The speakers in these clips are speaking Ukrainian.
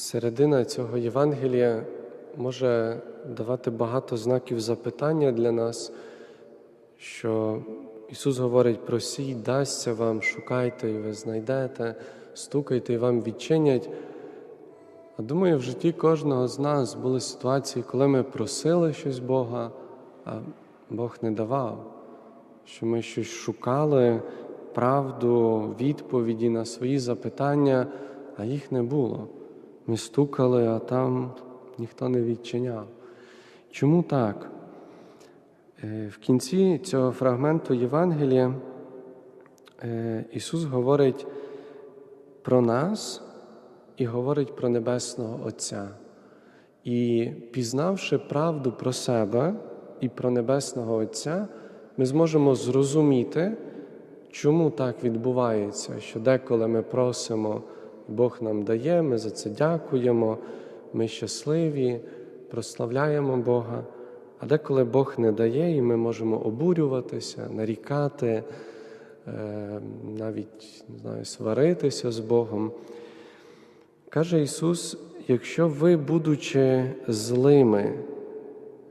Середина цього Євангелія може давати багато знаків запитання для нас, що Ісус говорить просіть, дасться вам, шукайте, і ви знайдете, стукайте і вам відчинять. А думаю, в житті кожного з нас були ситуації, коли ми просили щось Бога, а Бог не давав, що ми щось шукали, правду, відповіді на свої запитання, а їх не було. Ми стукали, а там ніхто не відчиняв. Чому так? Е, В кінці цього фрагменту Євангелія е, Ісус говорить про нас і говорить про Небесного Отця. І пізнавши правду про себе і про Небесного Отця, ми зможемо зрозуміти, чому так відбувається, що деколи ми просимо, Бог нам дає, ми за це дякуємо, ми щасливі, прославляємо Бога. А деколи Бог не дає, і ми можемо обурюватися, нарікати, е, навіть не знаю, сваритися з Богом. Каже Ісус: якщо ви, будучи злими,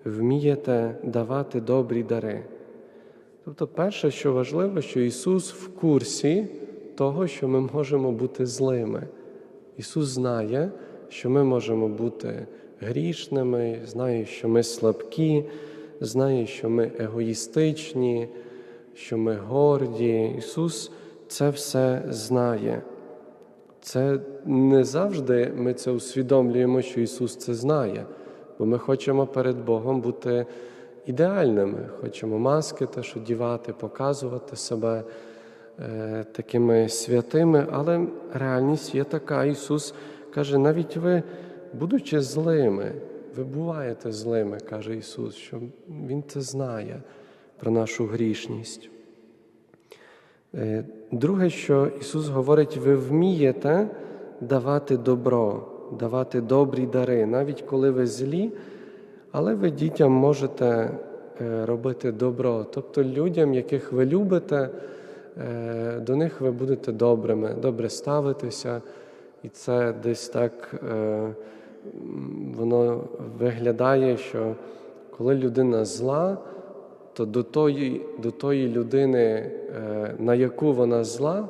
вмієте давати добрі дари. Тобто, перше, що важливо, що Ісус в курсі того, що ми можемо бути злими. Ісус знає, що ми можемо бути грішними, знає, що ми слабкі, знає, що ми егоїстичні, що ми горді. Ісус це все знає. Це не завжди ми це усвідомлюємо, що Ісус це знає, бо ми хочемо перед Богом бути ідеальними, хочемо маски теж одівати, показувати себе такими святими, але реальність є така. Ісус каже, навіть ви, будучи злими, ви буваєте злими, каже Ісус, що Він це знає про нашу грішність. Е, Друге, що Ісус говорить, ви вмієте давати добро, давати добрі дари, навіть коли ви злі, але ви дітям можете е, робити добро. Тобто людям, яких ви любите, е, до них ви будете добрими, добре ставитися. І це десь так воно виглядає, що коли людина зла, то до тої, до тої людини, е, на яку вона зла,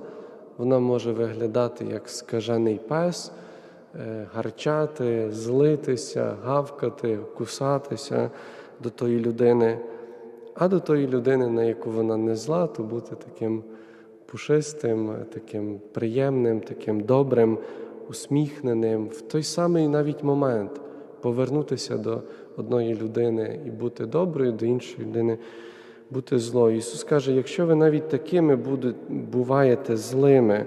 вона може виглядати як скажений пес, е, гарчати, злитися, гавкати, кусатися до тої людини. А до тої людини, на яку вона не зла, то бути таким пушистим, таким приємним, таким добрим, усміхненим, в той самий навіть момент повернутися до одної людини і бути доброю, до іншої людини бути злою. Ісус каже, якщо ви навіть такими буваєте злими,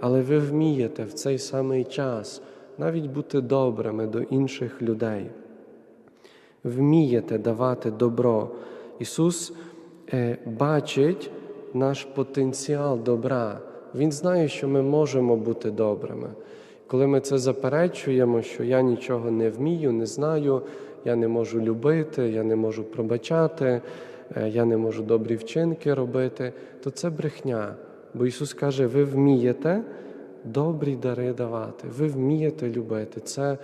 але ви вмієте в цей самий час навіть бути добрими до інших людей, вмієте давати добро. Ісус е, бачить наш потенціал добра. Він знає, що ми можемо бути добрими. Коли ми це заперечуємо, що я нічого не вмію, не знаю, я не можу любити, я не можу пробачати, е, я не можу добрі вчинки робити, то це брехня. Бо Ісус каже, ви вмієте добрі дари давати, ви вмієте любити. Це,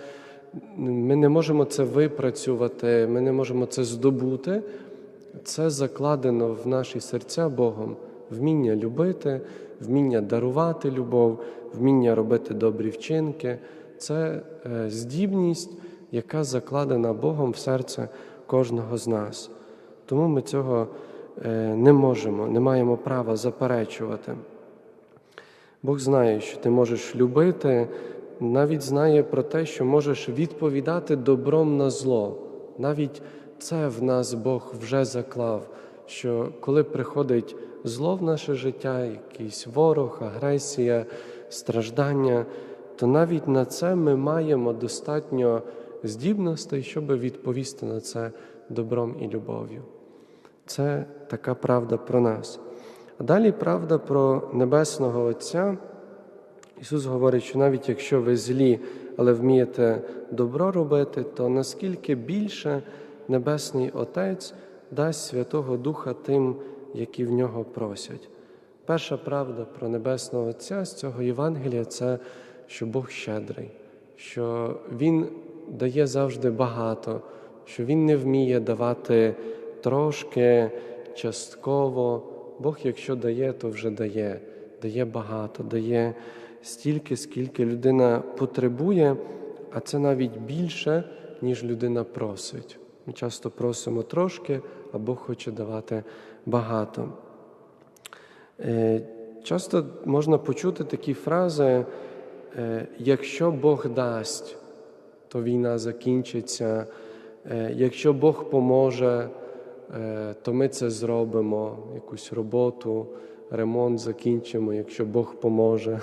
Ми не можемо це випрацювати, ми не можемо це здобути. Це закладено в наші серця Богом. Вміння любити, вміння дарувати любов, вміння робити добрі вчинки це е, здібність, яка закладена Богом в серце кожного з нас. Тому ми цього е, не можемо, не маємо права заперечувати. Бог знає, що ти можеш любити, навіть знає про те, що можеш відповідати добром на зло. Навіть це в нас Бог вже заклав, що коли приходить зло в наше життя, якийсь ворог, агресія, страждання, то навіть на це ми маємо достатньо здібностей, щоб відповісти на це добром і любов'ю. Це така правда про нас. А далі правда про Небесного Отця. Ісус говорить, що навіть якщо ви злі, але вмієте добро робити, то наскільки більше Небесний Отець дасть Святого Духа тим, які в нього просять. Перша правда про Небесного Отця з цього Євангелія це, що Бог щедрий. що Він дає завжди багато, що Він не вміє давати трошки, частково. Бог, якщо дає, то вже дає, дає багато, дає стільки, скільки людина потребує, а це навіть більше, ніж людина просить. Ми часто просимо трошки, а Бог хоче давати багато. Е, Часто можна почути такі фрази, е, якщо Бог дасть, то війна закінчиться, Е, якщо Бог поможе, то ми це зробимо, якусь роботу, ремонт закінчимо, якщо Бог поможе.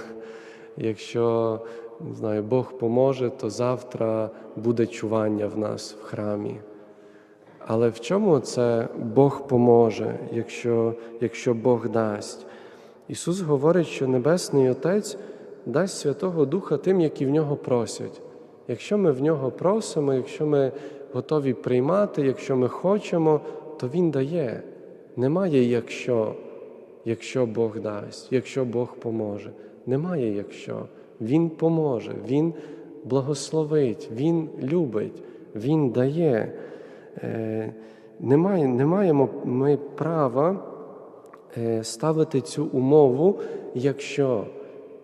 Якщо не знаю, Бог поможе, то завтра буде чування в нас в храмі. Але в чому це Бог поможе, якщо, якщо Бог дасть? Ісус говорить, що Небесний Отець дасть Святого Духа тим, які в нього просять. Якщо ми в нього просимо, якщо ми готові приймати, якщо ми хочемо, то Він дає. Немає якщо, якщо Бог дасть, якщо Бог поможе. Немає якщо. Він поможе, Він благословить, Він любить, Він дає. Е, немає, Не маємо ми права е, ставити цю умову, якщо,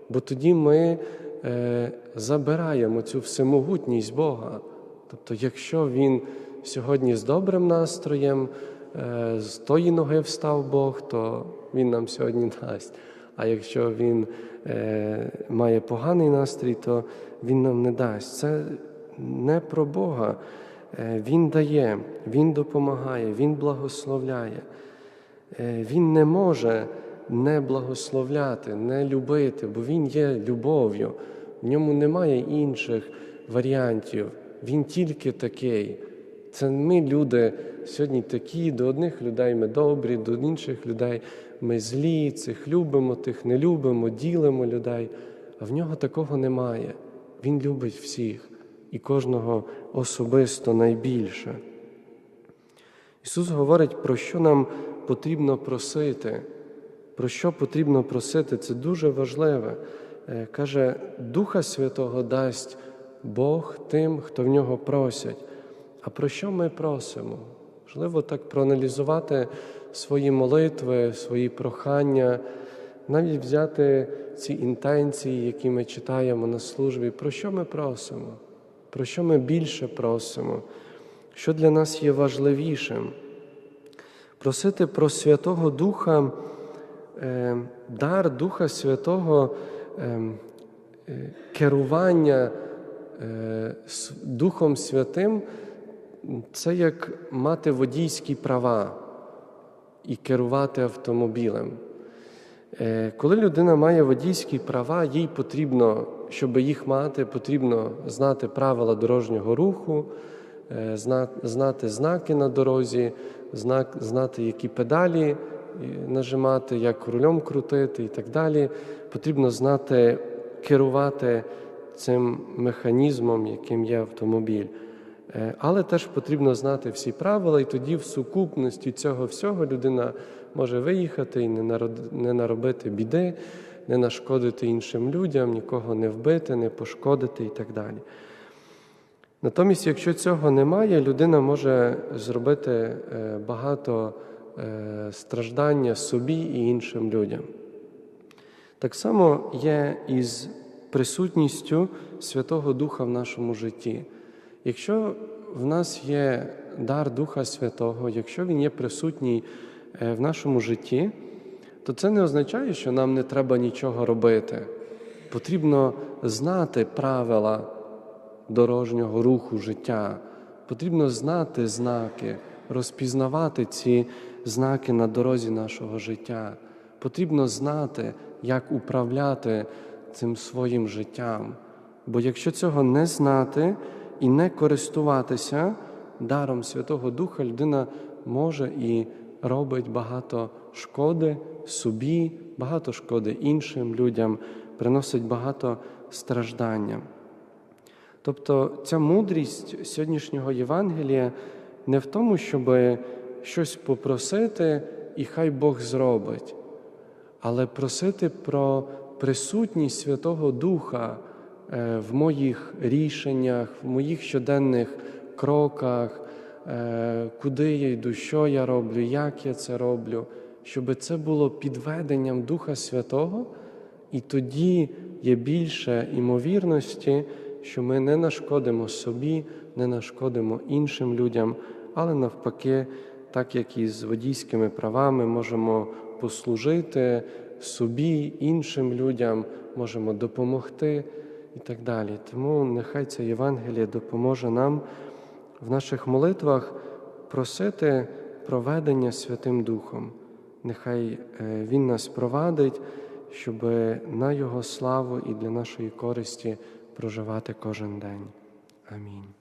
бо тоді ми е, забираємо цю всемогутність Бога. Тобто, якщо Він сьогодні з добрим настроєм, з тої ноги встав Бог, то Він нам сьогодні дасть. А якщо Він має поганий настрій, то Він нам не дасть. Це не про Бога. Він дає, Він допомагає, Він благословляє. Він не може не благословляти, не любити, бо Він є любов'ю. В ньому немає інших варіантів. Він тільки такий. Це ми, люди, сьогодні такі, до одних людей ми добрі, до інших людей ми злі, цих любимо, тих не любимо, ділимо людей. А в нього такого немає. Він любить всіх і кожного особисто найбільше. Ісус говорить, про що нам потрібно просити. Про що потрібно просити, це дуже важливе. Каже, Духа Святого дасть Бог тим, хто в нього просять. А про що ми просимо? Можливо, так проаналізувати свої молитви, свої прохання, навіть взяти ці інтенції, які ми читаємо на службі, про що ми просимо, про що ми більше просимо, що для нас є важливішим. Просити про Святого Духа, дар Духа Святого, керування. Духом Святим це як мати водійські права і керувати автомобілем. Коли людина має водійські права, їй потрібно, щоб їх мати, потрібно знати правила дорожнього руху, знати знаки на дорозі, знати, які педалі нажимати, як рулем крутити і так далі. Потрібно знати керувати цим механізмом, яким є автомобіль. Але теж потрібно знати всі правила, і тоді в сукупності цього всього людина може виїхати і не наробити біди, не нашкодити іншим людям, нікого не вбити, не пошкодити і так далі. Натомість, якщо цього немає, людина може зробити багато страждання собі і іншим людям. Так само є із присутністю Святого Духа в нашому житті. Якщо в нас є дар Духа Святого, якщо Він є присутній в нашому житті, то це не означає, що нам не треба нічого робити. Потрібно знати правила дорожнього руху життя, потрібно знати знаки, розпізнавати ці знаки на дорозі нашого життя. Потрібно знати, як управляти цим своїм життям. Бо якщо цього не знати і не користуватися даром Святого Духа, людина може і робить багато шкоди собі, багато шкоди іншим людям, приносить багато страждання. Тобто ця мудрість сьогоднішнього Євангелія не в тому, щоб щось попросити, і хай Бог зробить, але просити про присутність Святого Духа е, в моїх рішеннях, в моїх щоденних кроках, куди я йду, що я роблю, як я це роблю, щоб це було підведенням Духа Святого, і тоді є більше імовірності, що ми не нашкодимо собі, не нашкодимо іншим людям, але навпаки, так як і з водійськими правами, можемо послужити собі, іншим людям, можемо допомогти і так далі. Тому нехай це Євангеліє допоможе нам в наших молитвах просити проведення Святим Духом. Нехай е, Він нас провадить, щоб на Його славу і для нашої користі проживати кожен день. Амінь.